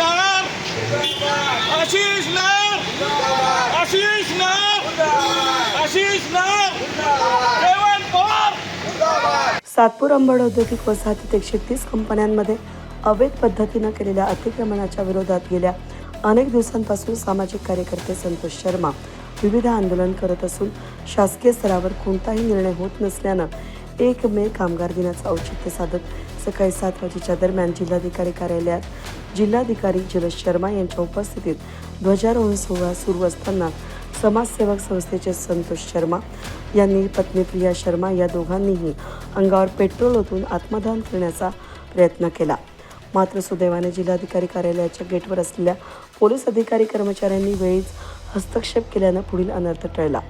नार। आशिष नार। आशिष नार। आशिष नार। जयवंत पवार। सातपूर अंबड औद्योगिक वसाहतीत एकशे तीस कंपन्यांमध्ये अवैध पद्धतीनं केलेल्या अतिक्रमणाच्या विरोधात गेल्या अनेक दिवसांपासून सामाजिक कार्यकर्ते संतोष शर्मा विविध आंदोलन करत असून शासकीय स्तरावर कोणताही निर्णय होत नसल्यानं एक मे कामगार दिनाचं औचित्य साधत सकाळी सात वाजेच्या दरम्यान जिल्हाधिकारी कार्यालयात जिल्हाधिकारी जलज शर्मा यांच्या उपस्थितीत ध्वजारोहण सोहळा सुरू असताना समाजसेवक संस्थेचे संतोष शर्मा यांनी पत्नी प्रिया शर्मा या दोघांनीही अंगावर पेट्रोल ओतून आत्मदान करण्याचा प्रयत्न केला. मात्र सुदैवाने जिल्हाधिकारी कार्यालयाच्या गेटवर असलेल्या पोलीस अधिकारी कर्मचाऱ्यांनी वेळीच हस्तक्षेप केल्यानं पुढील अनर्थ टळला.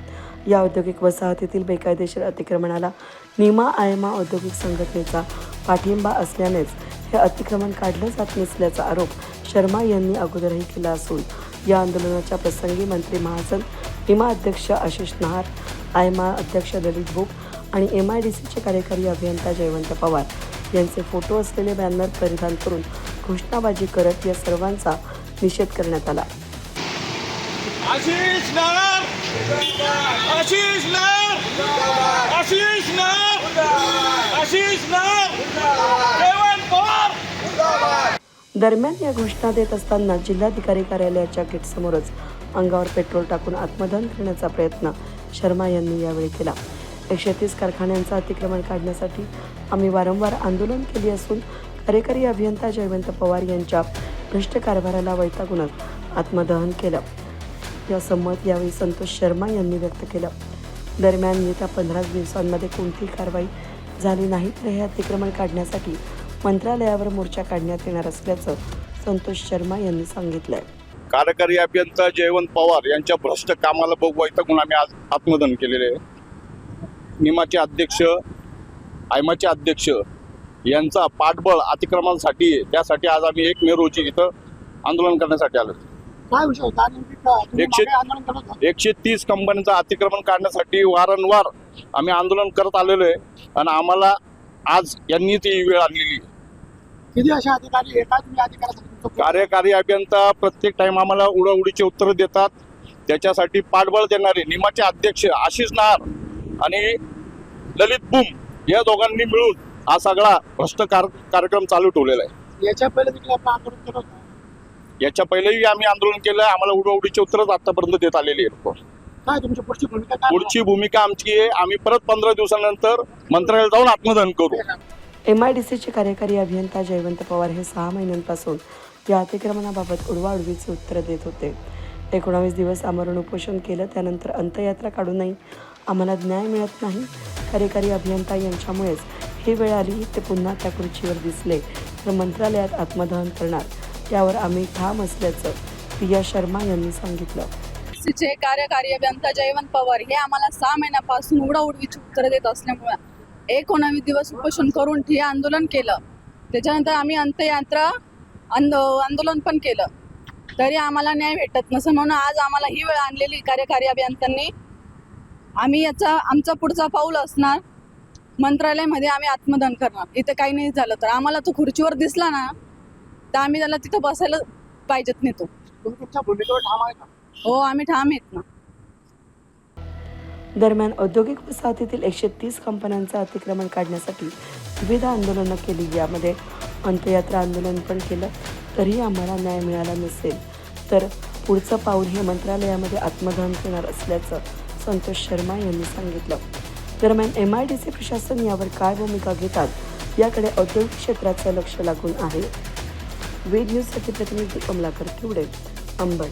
या औद्योगिक वसाहतीतील बेकायदेशीर अतिक्रमणाला निमा आयमा औद्योगिक संघटनेचा पाठिंबा असल्यानेच हे अतिक्रमण काढलं जात नसल्याचा आरोप शर्मा यांनी अगोदरही केला असून या आंदोलनाच्या प्रसंगी मंत्री महाजन हिमा अध्यक्ष आशिष नहार आयमा अध्यक्ष ललित भोग आणि एम आय डी सीचे कार्यकारी अभियंता जयवंत पवार यांचे फोटो असलेले बॅनर परिधान करून घोषणाबाजी करत या सर्वांचा निषेध करण्यात आला. आशिष नार आशिष नार आशिष नार आशिष नार जयवंत पवार दरम्यान या घोषणा देत असताना जिल्हाधिकारी कार्यालयाच्या गेटसमोरच अंगावर पेट्रोल टाकून आत्मदहन करण्याचा प्रयत्न शर्मा यांनी यावेळी केला. एकशे तीस कारखान्यांचं अतिक्रमण काढण्यासाठी आम्ही वारंवार आंदोलन केली असून कार्यकारी अभियंता जयवंत पवार यांच्या भ्रष्ट कारभाराला वैतागूनच आत्मदहन केलं. या संमत यावेळी संतोष शर्मा यांनी व्यक्त केलं. दरम्यान येत्या पंधरा दिवसांमध्ये कोणतीही कारवाई झाली नाही तर हे अतिक्रमण काढण्यासाठी मंत्रालयावर मोर्चा काढण्यात येणार असल्याचं संतोष शर्मा यांनी सांगितलंय. कार्यकारी अभियंता जयवंत पवार यांच्या भ्रष्ट कामाला बघू वैतागून आम्ही आज आत्मदहन केलेले आहे. निमाचे अध्यक्ष आयमाचे अध्यक्ष यांचा पाठबळ अतिक्रमणासाठी. त्यासाठी आज आम्ही एक मे रोजी इथं आंदोलन करण्यासाठी आलो. एकशे- एकशे तीस कंपन्यांचं अतिक्रमण काढण्यासाठी वारंवार आम्ही आंदोलन करत आलेलो आहे. आणि आम्हाला आज यांनी ती वेळ आणलेली आहे. किती अधिकारी काय तुम्ही अधिकाऱ्यासाठी कार्यकारी अभियंता प्रत्येक टाइम आम्हाला उडीचे उत्तर देतात. त्याच्यासाठी पाठबळ देणारे निमाचे अध्यक्ष आशिष नार आणि ललित बुम या दोघांनी मिळून हा सगळा भ्रष्ट कार कार्यक्रम चालू ठेवलेला आहे. याच्या पहिले देखील आपण आंदोलन केलं होतं? याच्या पहिलेही आम्ही आंदोलन केलं. आम्हाला उडीचे उत्तरच आतापर्यंत देत आलेली आहे काय तुमची पुढची भूमिका पुढची भूमिका आमची आहे. आम्ही परत पंधरा दिवसानंतर मंत्रालयात जाऊन आत्मदहन करू. एम आय डी सीचे कार्यकारी अभियंता जयवंत पवार हे सहा महिन्यांपासून या अतिक्रमणाबाबत उडवाउडवीचे उत्तर देत होते. एकोणावीस दिवस आमरण उपोषण केलं त्यानंतर अंत्ययात्रा काढूनही आम्हाला न्याय मिळत नाही. कार्यकारी अभियंता यांच्यामुळेच ही वेळ आली ते पुन्हा त्या खुर्चीवर दिसले तर मंत्रालयात आत्मदहन करणार यावर आम्ही ठाम असल्याचं प्रिया शर्मा यांनी सांगितलं. कार्यकारी अभियंता जयवंत पवार हे आम्हाला सहा महिन्यापासून उडाउडवीची उत्तरं देत असल्यामुळे एकोणावीस दिवस उपोषण करून ठिय्या आंदोलन केलं. त्याच्यानंतर आम्ही अंत्ययात्रा आंदो आंदोलन पण केलं. तरी आम्हाला न्याय भेटत नसेल म्हणून आज आम्हाला ही वेळ आणलेली कार्यकारी अभियंत्यांनी. आम्ही याचा आमचा पुढचा पाऊल असणार. मंत्रालयामध्ये आम्ही आत्मदान करणार. इथे काही नाही झालं तर. आम्हाला तो खुर्चीवर दिसला ना तर आम्ही त्याला तिथं बसायला पाहिजेत नाही तो. तुम्ही तुमच्या भूमिकेवर ठाम आहे का? हो आम्ही ठाम आहेत ना. दरम्यान औद्योगिक वसाहतीतील एकशे तीस कंपन्यांचं अतिक्रमण काढण्यासाठी विविध आंदोलनं केली. यामध्ये अंत्ययात्रा आंदोलन पण केलं. तरीही आम्हाला न्याय मिळाला नसेल तर पुढचं पाऊल हे मंत्रालयामध्ये आत्मदहन करणार असल्याचं संतोष शर्मा यांनी सांगितलं. दरम्यान एम आय डी सी प्रशासन यावर काय भूमिका घेतात याकडे औद्योगिक क्षेत्राचं लक्ष लागून आहे. वेद न्यूजसाठी प्रतिनिधी कमलाकर तिवडे अंबड.